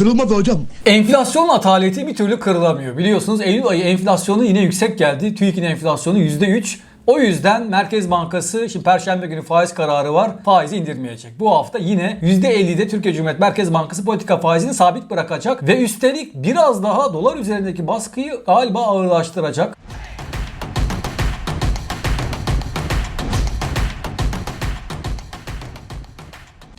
kırılmadı hocam. Enflasyon ataleti bir türlü kırılamıyor. Biliyorsunuz Eylül ayı enflasyonu yine yüksek geldi. TÜİK'in enflasyonu %3. O yüzden Merkez Bankası şimdi Perşembe günü faiz kararı var. Faizi indirmeyecek. Bu hafta yine %50'de Türkiye Cumhuriyet Merkez Bankası politika faizini sabit bırakacak. Ve üstelik biraz daha dolar üzerindeki baskıyı galiba ağırlaştıracak.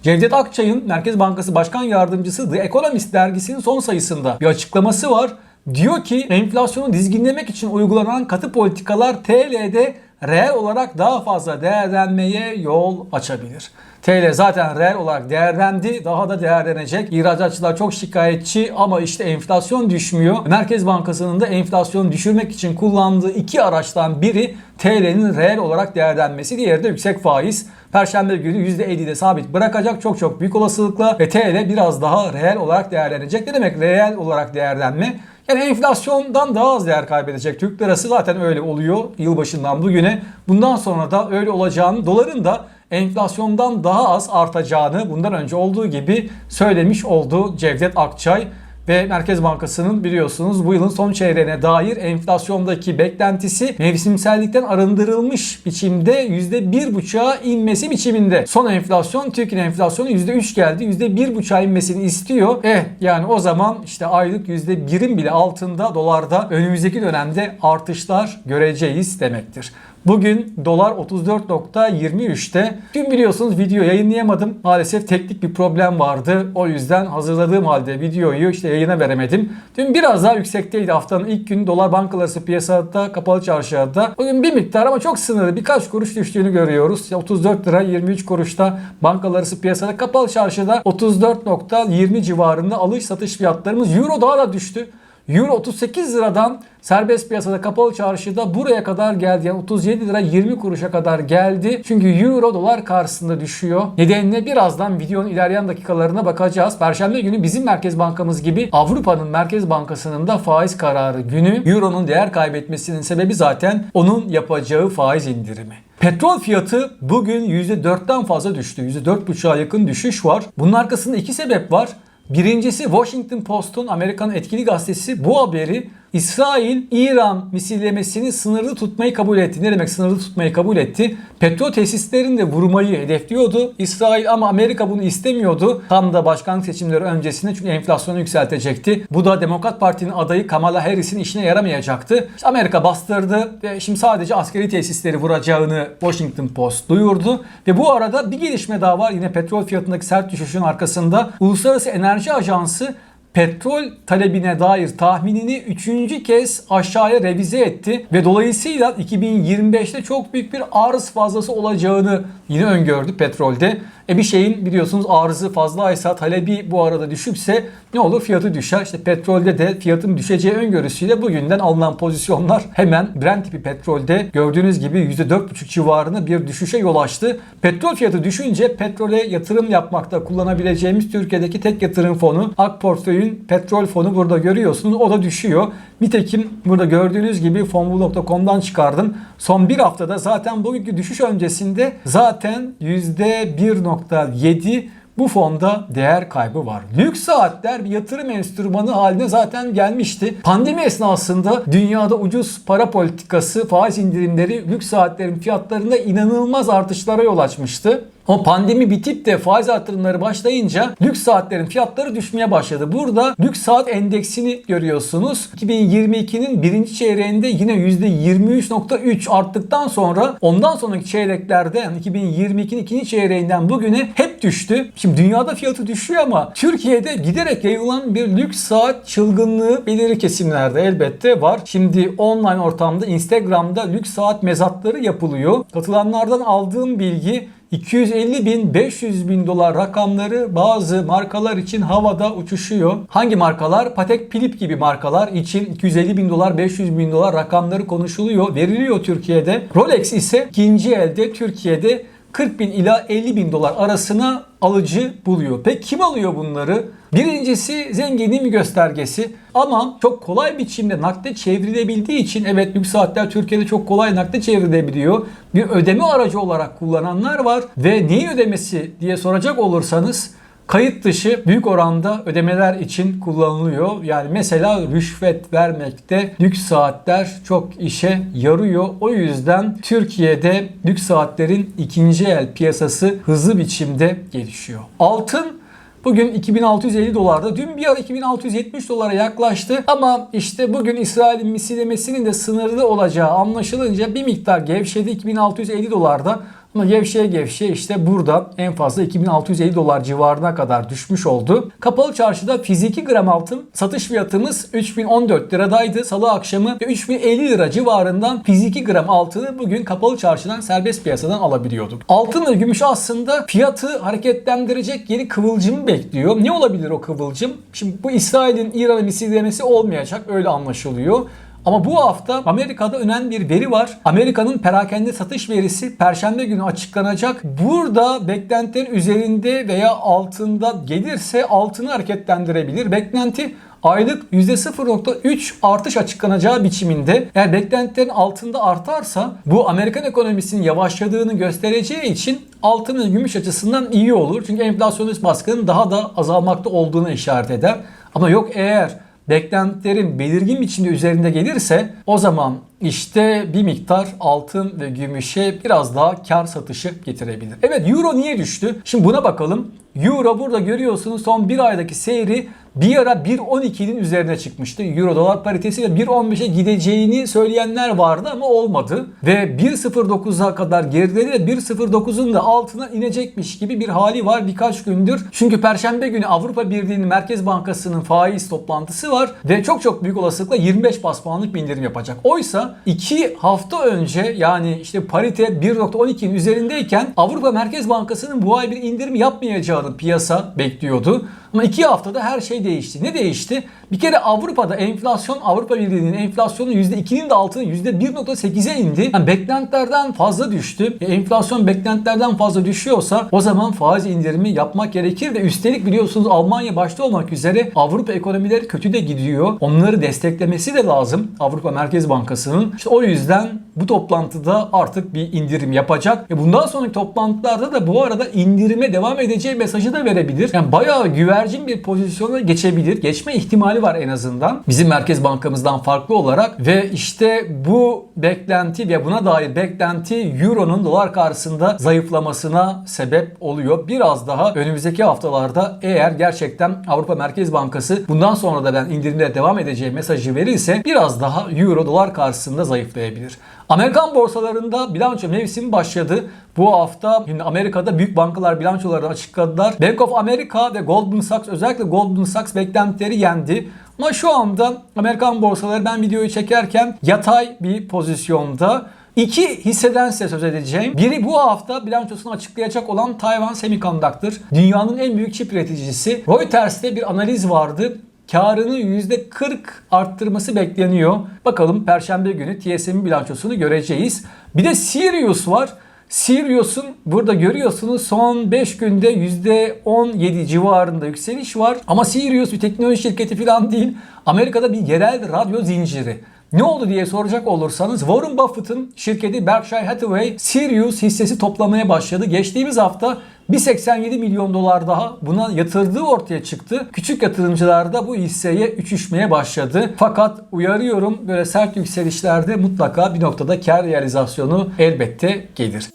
Cevdet Akçay'ın Merkez Bankası Başkan Yardımcısı The Economist dergisinin son sayısında bir açıklaması var. Diyor ki enflasyonu dizginlemek için uygulanan katı politikalar TL'de reel olarak daha fazla değerlenmeye yol açabilir. TL zaten reel olarak değerlendi. Daha da değerlenecek. İhracatçılar çok şikayetçi ama işte enflasyon düşmüyor. Merkez Bankası'nın da enflasyonu düşürmek için kullandığı iki araçtan biri TL'nin reel olarak değerlenmesi. Diğeri de yüksek faiz. Perşembe günü %50'de sabit bırakacak çok çok büyük olasılıkla ve TL biraz daha reel olarak değerlenecek. Ne demek reel olarak değerlenme? Yani enflasyondan daha az değer kaybedecek. Türk lirası zaten öyle oluyor yılbaşından bugüne. Bundan sonra da öyle olacağını, doların da enflasyondan daha az artacağını bundan önce olduğu gibi söylemiş oldu Cevdet Akçay. Ve Merkez Bankası'nın biliyorsunuz bu yılın son çeyreğine dair enflasyondaki beklentisi mevsimsellikten arındırılmış biçimde %1,5'a inmesi biçiminde. Son enflasyon Türkiye'nin enflasyonu %3 geldi. %1,5'a inmesini istiyor. Eh yani o zaman işte aylık %1'in bile altında dolarda önümüzdeki dönemde artışlar göreceğiz demektir. Bugün dolar 34.23'te. Dün biliyorsunuz video yayınlayamadım. Maalesef teknik bir problem vardı. O yüzden hazırladığım halde videoyu işte yayına veremedim. Dün biraz daha yüksekteydi haftanın ilk günü dolar bankaları piyasada kapalı çarşıda. Bugün bir miktar ama çok sınırlı birkaç kuruş düştüğünü görüyoruz. İşte 34 lira 23 kuruşta bankaları piyasada kapalı çarşıda 34.20 civarında alış satış fiyatlarımız. Euro daha da düştü. Euro 38 liradan serbest piyasada kapalı çarşıda buraya kadar geldi. Yani 37 lira 20 kuruşa kadar geldi. Çünkü euro dolar karşısında düşüyor. Nedenine birazdan videonun ilerleyen dakikalarına bakacağız. Perşembe günü bizim Merkez Bankamız gibi Avrupa'nın Merkez Bankası'nın da faiz kararı günü. Euro'nun değer kaybetmesinin sebebi zaten onun yapacağı faiz indirimi. Petrol fiyatı bugün %4'ten fazla düştü. %4,5'a yakın düşüş var. Bunun arkasında iki sebep var. Birincisi Washington Post'un Amerikan etkili gazetesi bu haberi İsrail İran misillemesini sınırlı tutmayı kabul etti. Ne demek sınırlı tutmayı kabul etti? Petrol tesislerini de vurmayı hedefliyordu. İsrail ama Amerika bunu istemiyordu. Tam da başkanlık seçimleri öncesinde çünkü enflasyonu yükseltecekti. Bu da Demokrat Parti'nin adayı Kamala Harris'in işine yaramayacaktı. İşte Amerika bastırdı ve şimdi sadece askeri tesisleri vuracağını Washington Post duyurdu. Ve bu arada bir gelişme daha var. Yine petrol fiyatındaki sert düşüşün arkasında Uluslararası Enerji Ajansı petrol talebine dair tahminini üçüncü kez aşağıya revize etti ve dolayısıyla 2025'te çok büyük bir arz fazlası olacağını yine öngördü petrolde. E bir şeyin biliyorsunuz arzı fazlaysa talebi bu arada düşükse ne olur fiyatı düşer. İşte petrolde de fiyatın düşeceği öngörüsüyle bugünden alınan pozisyonlar hemen Brent tipi petrolde gördüğünüz gibi %4,5 civarında bir düşüşe yol açtı. Petrol fiyatı düşünce petrole yatırım yapmakta kullanabileceğimiz Türkiye'deki tek yatırım fonu Ak Portföy'ün petrol fonu burada görüyorsunuz. O da düşüyor. Nitekim burada gördüğünüz gibi fonbu.com'dan çıkardım. Son bir haftada zaten bugünkü düşüş öncesinde zaten %1.7 bu fonda değer kaybı var. Lüks saatler bir yatırım enstrümanı haline zaten gelmişti. Pandemi esnasında dünyada ucuz para politikası, faiz indirimleri lüks saatlerin fiyatlarında inanılmaz artışlara yol açmıştı. Ama pandemi bitip de faiz artırımları başlayınca lüks saatlerin fiyatları düşmeye başladı. Burada lüks saat endeksini görüyorsunuz. 2022'nin birinci çeyreğinde yine %23.3 arttıktan sonra ondan sonraki çeyreklerde yani 2022'nin ikinci çeyreğinden bugüne hep düştü. Şimdi dünyada fiyatı düşüyor ama Türkiye'de giderek yayılan bir lüks saat çılgınlığı belirli kesimlerde elbette var. Şimdi online ortamda Instagram'da lüks saat mezatları yapılıyor. Katılanlardan aldığım bilgi 250 bin 500 bin dolar rakamları bazı markalar için havada uçuşuyor. Hangi markalar? Patek Philippe gibi markalar için 250 bin dolar 500 bin dolar rakamları konuşuluyor. Veriliyor Türkiye'de. Rolex ise ikinci elde Türkiye'de 40 bin ila 50 bin dolar arasına alıcı buluyor. Peki kim alıyor bunları? Birincisi zenginliğin göstergesi ama çok kolay biçimde nakde çevrilebildiği için evet lüks saatler Türkiye'de çok kolay nakde çevrilebiliyor. Bir ödeme aracı olarak kullananlar var ve neyi ödemesi diye soracak olursanız kayıt dışı büyük oranda ödemeler için kullanılıyor. Yani mesela rüşvet vermekte lüks saatler çok işe yarıyor. O yüzden Türkiye'de lüks saatlerin ikinci el piyasası hızlı biçimde gelişiyor. Altın Bugün 2650 dolarda. Dün bir ara 2670 dolara yaklaştı. Ama işte bugün İsrail'in misillemesinin de sınırlı olacağı anlaşılınca bir miktar gevşedi 2650 dolarda. Ama gevşeye gevşeye işte burada en fazla 2650 dolar civarına kadar düşmüş oldu. Kapalı çarşıda fiziki gram altın satış fiyatımız 3014 liradaydı. Salı akşamı ve 3050 lira civarından fiziki gram altını bugün kapalı çarşıdan serbest piyasadan alabiliyorduk. Altın ve gümüş aslında fiyatı hareketlendirecek yeni kıvılcımı bekliyor. Ne olabilir o kıvılcım? Şimdi bu İsrail'in İran'a misillemesi olmayacak öyle anlaşılıyor. Ama bu hafta Amerika'da önemli bir veri var. Amerika'nın perakende satış verisi Perşembe günü açıklanacak. Burada beklentilerin üzerinde veya altında gelirse altını hareketlendirebilir. Beklenti aylık %0.3 artış açıklanacağı biçiminde eğer beklentilerin altında artarsa bu Amerikan ekonomisinin yavaşladığını göstereceği için altın ve gümüş açısından iyi olur. Çünkü enflasyonist baskının daha da azalmakta olduğunu işaret eder. Ama yok eğer beklentilerin belirgin biçimde üzerinde gelirse o zaman işte bir miktar altın ve gümüşe biraz daha kar satışı getirebilir. Evet euro niye düştü? Şimdi buna bakalım. Euro burada görüyorsunuz son bir aydaki seyri bir ara 1.12'nin üzerine çıkmıştı. Euro dolar paritesi ve 1.15'e gideceğini söyleyenler vardı ama olmadı. Ve 1.09'a kadar geriledi ve 1.09'un da altına inecekmiş gibi bir hali var birkaç gündür. Çünkü Perşembe günü Avrupa Birliği'nin Merkez Bankası'nın faiz toplantısı var ve çok çok büyük olasılıkla 25 bas puanlık bir indirim yapacak. Oysa 2 hafta önce yani işte parite 1.12'nin üzerindeyken Avrupa Merkez Bankası'nın bu ay bir indirim yapmayacağını piyasa bekliyordu. Ama 2 haftada her şey değişti. Ne değişti? Bir kere Avrupa'da enflasyon Avrupa Birliği'nin enflasyonu %2'nin de altına %1.8'e indi. Yani beklentilerden fazla düştü. E, enflasyon beklentilerden fazla düşüyorsa o zaman faiz indirimi yapmak gerekir ve üstelik biliyorsunuz Almanya başta olmak üzere Avrupa ekonomileri kötü de gidiyor. Onları desteklemesi de lazım Avrupa Merkez Bankası'nın. İşte o yüzden bu toplantıda artık bir indirim yapacak. E bundan sonraki toplantılarda da bu arada indirime devam edeceği mesajı da verebilir. Yani bayağı güvercin bir pozisyona geçebilir. Geçme ihtimali var en azından. Bizim Merkez Bankamızdan farklı olarak ve işte bu beklenti ve buna dair beklenti Euro'nun dolar karşısında zayıflamasına sebep oluyor. Biraz daha önümüzdeki haftalarda eğer gerçekten Avrupa Merkez Bankası bundan sonra da ben indirimlere devam edeceği mesajı verirse biraz daha Euro dolar karşısında zayıflayabilir. Amerikan borsalarında bilanço mevsimi başladı. Bu hafta şimdi Amerika'da büyük bankalar bilançolarını açıkladılar. Bank of America ve Goldman Sachs özellikle Goldman Sachs beklentileri yendi. Ama şu anda Amerikan borsaları ben videoyu çekerken yatay bir pozisyonda. İki hisseden size söz edeceğim. Biri bu hafta bilançosunu açıklayacak olan Taiwan Semiconductor. Dünyanın en büyük çip üreticisi. Reuters'te bir analiz vardı karını %40 arttırması bekleniyor. Bakalım perşembe günü TSM'in bilançosunu göreceğiz. Bir de Sirius var. Sirius'un burada görüyorsunuz son 5 günde %17 civarında yükseliş var. Ama Sirius bir teknoloji şirketi falan değil. Amerika'da bir yerel radyo zinciri. Ne oldu diye soracak olursanız Warren Buffett'ın şirketi Berkshire Hathaway Sirius hissesi toplamaya başladı. Geçtiğimiz hafta 1.87 milyon dolar daha buna yatırdığı ortaya çıktı. Küçük yatırımcılar da bu hisseye üşüşmeye başladı. Fakat uyarıyorum böyle sert yükselişlerde mutlaka bir noktada kar realizasyonu elbette gelir.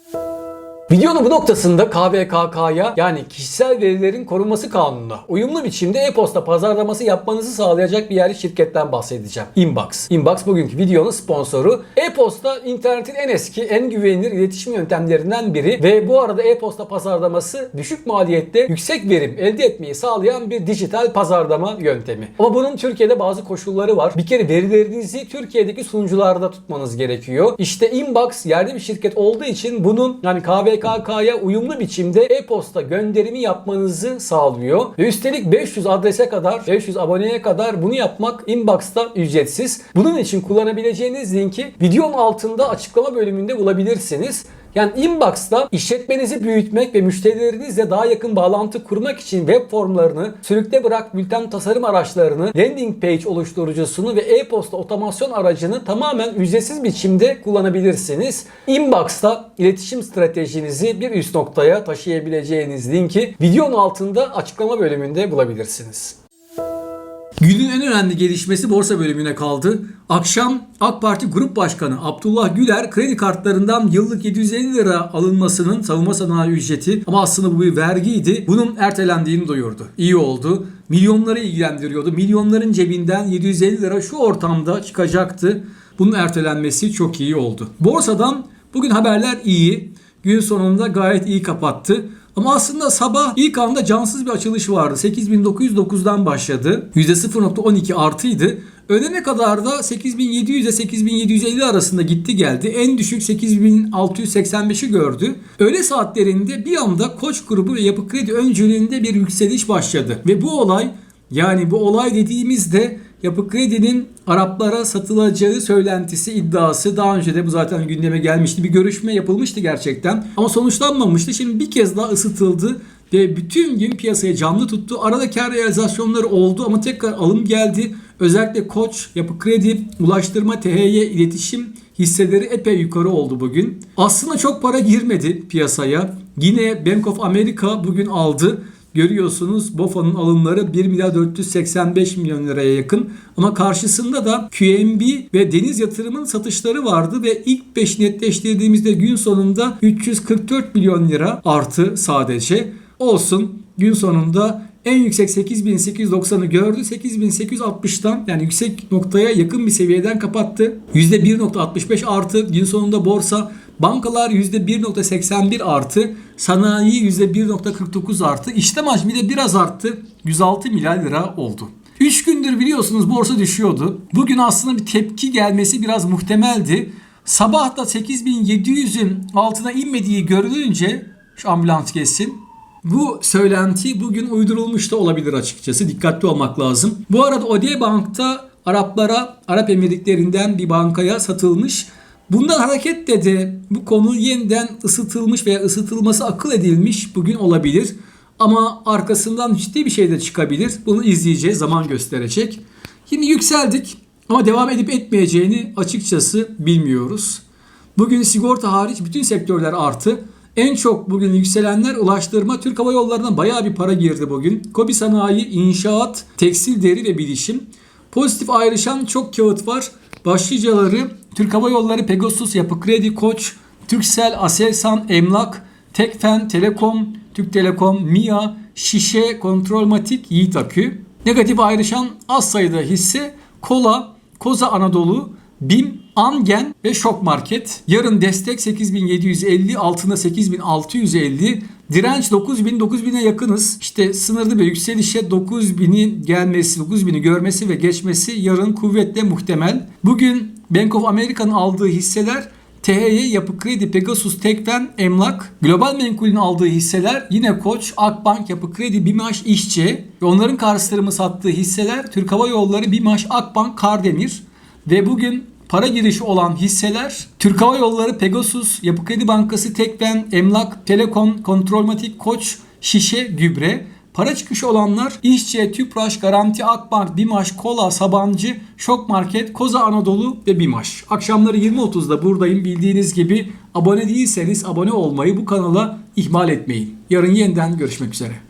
Videonun bu noktasında KVKK'ya yani kişisel verilerin korunması kanununa uyumlu biçimde e-posta pazarlaması yapmanızı sağlayacak bir yerli şirketten bahsedeceğim. Inbox. Inbox bugünkü videonun sponsoru. E-posta internetin en eski, en güvenilir iletişim yöntemlerinden biri ve bu arada e-posta pazarlaması düşük maliyette yüksek verim elde etmeyi sağlayan bir dijital pazarlama yöntemi. Ama bunun Türkiye'de bazı koşulları var. Bir kere verilerinizi Türkiye'deki sunucularda tutmanız gerekiyor. İşte Inbox yerli bir şirket olduğu için bunun yani KVK KKK'ya uyumlu biçimde e-posta gönderimi yapmanızı sağlıyor. Ve üstelik 500 adrese kadar, 500 aboneye kadar bunu yapmak inbox'ta ücretsiz. Bunun için kullanabileceğiniz linki videonun altında açıklama bölümünde bulabilirsiniz. Yani Inbox'ta işletmenizi büyütmek ve müşterilerinizle daha yakın bağlantı kurmak için web formlarını, sürükle bırak bülten tasarım araçlarını, landing page oluşturucusunu ve e-posta otomasyon aracını tamamen ücretsiz biçimde kullanabilirsiniz. Inbox'ta iletişim stratejinizi bir üst noktaya taşıyabileceğiniz linki videonun altında açıklama bölümünde bulabilirsiniz. Günün en önemli gelişmesi borsa bölümüne kaldı. Akşam AK Parti Grup Başkanı Abdullah Güler kredi kartlarından yıllık 750 lira alınmasının savunma sanayi ücreti ama aslında bu bir vergiydi. Bunun ertelendiğini duyurdu. İyi oldu. Milyonları ilgilendiriyordu. Milyonların cebinden 750 lira şu ortamda çıkacaktı. Bunun ertelenmesi çok iyi oldu. Borsadan bugün haberler iyi. Gün sonunda gayet iyi kapattı. Ama aslında sabah ilk anda cansız bir açılış vardı. 8909'dan başladı. %0.12 artıydı. Öğlene kadar da 8700 ile 8750 arasında gitti geldi. En düşük 8685'i gördü. Öğle saatlerinde bir anda Koç grubu ve Yapı Kredi öncülüğünde bir yükseliş başladı. Ve bu olay yani bu olay dediğimizde Yapı Kredi'nin Araplara satılacağı söylentisi, iddiası daha önce de bu zaten gündeme gelmişti. Bir görüşme yapılmıştı gerçekten ama sonuçlanmamıştı. Şimdi bir kez daha ısıtıldı ve bütün gün piyasayı canlı tuttu. Arada kar realizasyonları oldu ama tekrar alım geldi. Özellikle Koç, Yapı Kredi, Ulaştırma, THY, iletişim hisseleri epey yukarı oldu bugün. Aslında çok para girmedi piyasaya. Yine Bank of America bugün aldı. Görüyorsunuz BOFA'nın alımları 1 milyar 485 milyon liraya yakın. Ama karşısında da QNB ve Deniz Yatırım'ın satışları vardı ve ilk 5 netleştirdiğimizde gün sonunda 344 milyon lira artı sadece. Olsun gün sonunda en yüksek 8890'ı gördü. 8860'tan yani yüksek noktaya yakın bir seviyeden kapattı. %1.65 artı gün sonunda borsa Bankalar %1.81 artı, sanayi %1.49 artı, işlem hacmi de biraz arttı. 106 milyar lira oldu. 3 gündür biliyorsunuz borsa düşüyordu. Bugün aslında bir tepki gelmesi biraz muhtemeldi. Sabah da 8700'ün altına inmediği görülünce şu ambulans geçsin. Bu söylenti bugün uydurulmuş da olabilir açıkçası. Dikkatli olmak lazım. Bu arada Odea Bank'ta Araplara, Arap Emirliklerinden bir bankaya satılmış. Bundan hareketle de bu konu yeniden ısıtılmış veya ısıtılması akıl edilmiş bugün olabilir. Ama arkasından ciddi bir şey de çıkabilir. Bunu izleyeceğiz, zaman gösterecek. Şimdi yükseldik ama devam edip etmeyeceğini açıkçası bilmiyoruz. Bugün sigorta hariç bütün sektörler artı. En çok bugün yükselenler ulaştırma, Türk Hava Yolları'na bayağı bir para girdi bugün. Kobi Sanayi, inşaat, tekstil, deri ve bilişim. Pozitif ayrışan çok kağıt var. Başlıcaları Türk Hava Yolları, Pegasus, Yapı Kredi, Koç, Türksel, Aselsan, Emlak, Tekfen, Telekom, Türk Telekom, MIA, Şişe, Kontrolmatik, Yiğit Akü. Negatif ayrışan az sayıda hisse Kola, Koza Anadolu, BİM, Angen ve Şok Market. Yarın destek 8750, altında 8650, direnç 9000, 9000'e yakınız. İşte sınırlı bir yükselişe 9000'i gelmesi, 9000'i görmesi ve geçmesi yarın kuvvetle muhtemel. Bugün Bank of America'nın aldığı hisseler THY, Yapı Kredi, Pegasus, Tekfen, Emlak, Global Menkul'ün aldığı hisseler yine Koç, Akbank, Yapı Kredi, BİMAŞ, İşçi ve onların karşılarımı sattığı hisseler Türk Hava Yolları, BİMAŞ, Akbank, Kardemir ve bugün para girişi olan hisseler Türk Hava Yolları, Pegasus, Yapı Kredi Bankası, Tekfen, Emlak, Telekom, Kontrolmatik, Koç, Şişe, Gübre. Para çıkışı olanlar İşçi, Tüpraş, Garanti, Akbank, Bimaş, Kola, Sabancı, Şok Market, Koza Anadolu ve Bimaş. Akşamları 20.30'da buradayım. Bildiğiniz gibi abone değilseniz abone olmayı bu kanala ihmal etmeyin. Yarın yeniden görüşmek üzere.